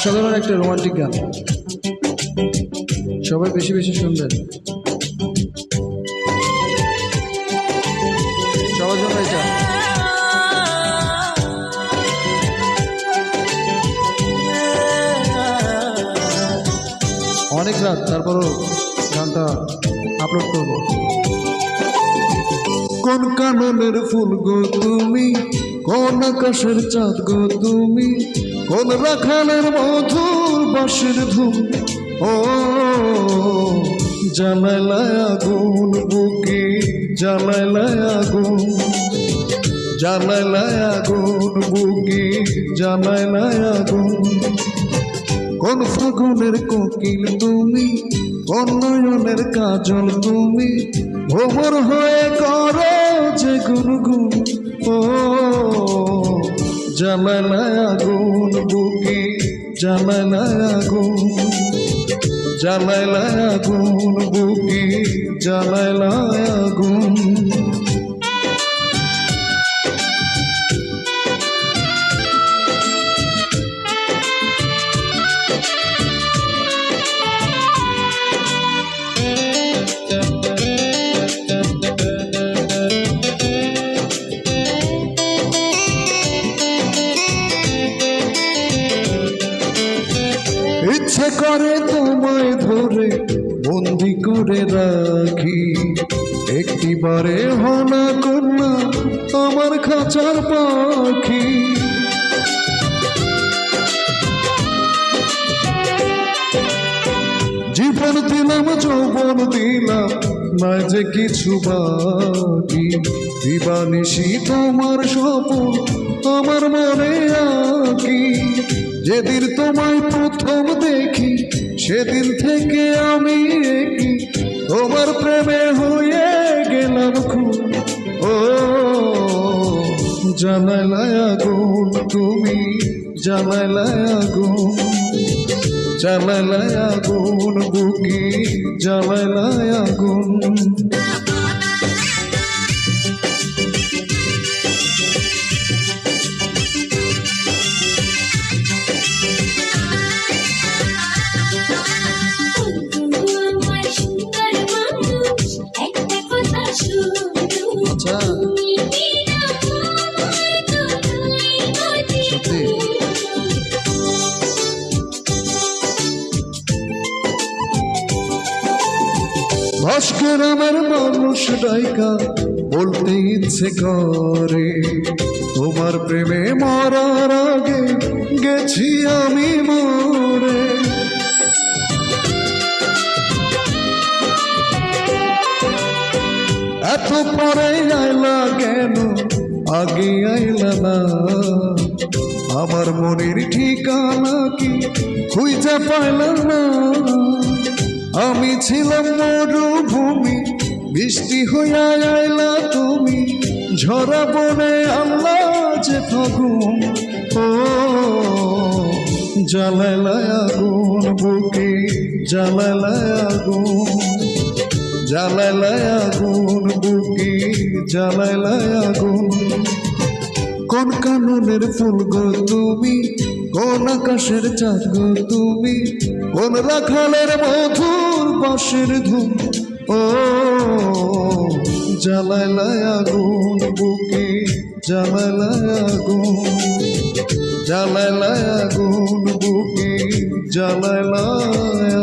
অসাধারণ একটা রোমান্টিক গান। সবাই বেশি বেশি শুনবেন। সবার অনেক রাত, তারপরও গানটা আপলোড করব। কোন কাননের ফুল গো তুমি? কোন আকাশের চাঁদ গো তুমি? কোন রাখালের মধুর বাঁশের ধুম ও, জানালায় আগুন, বুকে জানালায় আগুন। জানালায় আগুন, বুকে জানালায় আগুন। কোন ফাগুনের কোকিল তুমি কোন নয়নের কাজল তুমি। ভোমর হয়ে করো যে গুনগুন। ও জানালায় আগুন বুকে জানালায় আগুন জানালায় আগুন বুকে জানালায় আগুন তোমায় ধরে বন্দি করে রাখি। একটিবারে হনা কন্যা আমার খাঁচার পাখি। জীবন দিলাম, যৌবন দিলাম, নয় যে কিছু বাকি। দিবানিশি তোমার স্বপন, আমার মনে আঁকি। যেদিন তোমায় প্রথম দেখি সেদিন থেকে আমি কি তোমার প্রেমে হয়ে গেলাম খুব ও, জানালায় আগুন, তুমি জানালায় আগুন। জানালায় আগুন, বুকি জানালায় আগুন। ভাস্কর আমার মানুষ ডাইকা বলতে ইচ্ছে করে। তোমার প্রেমে মরার আগে গেছি আমি মরে। এত পরে আইলা কেন? আগে আইলা না। আমার মনের ঠিকানা কি খুঁজে পাইলাম না। আমি ছিলাম মরুভূমি, বৃষ্টি হইয়া আইলা তুমি, ঝরা বনে আল্লাহ যে ফাগুন। ও জ্বালালায় আগুন, বুকে জ্বালালায় আগুন। জ্বালালায় আগুন, বুকে জ্বালালায় আগুন। কোন কাননের ফুল গো তুমি, কোন আকাশের চাঁদ গো তুমি, কোন রাখালের মধুর বাঁশের ধুম। ও জ্বালালায় আগুন বুকে জ্বালালায় আগুন। জ্বালালায় আগুন বুকে জ্বালালায়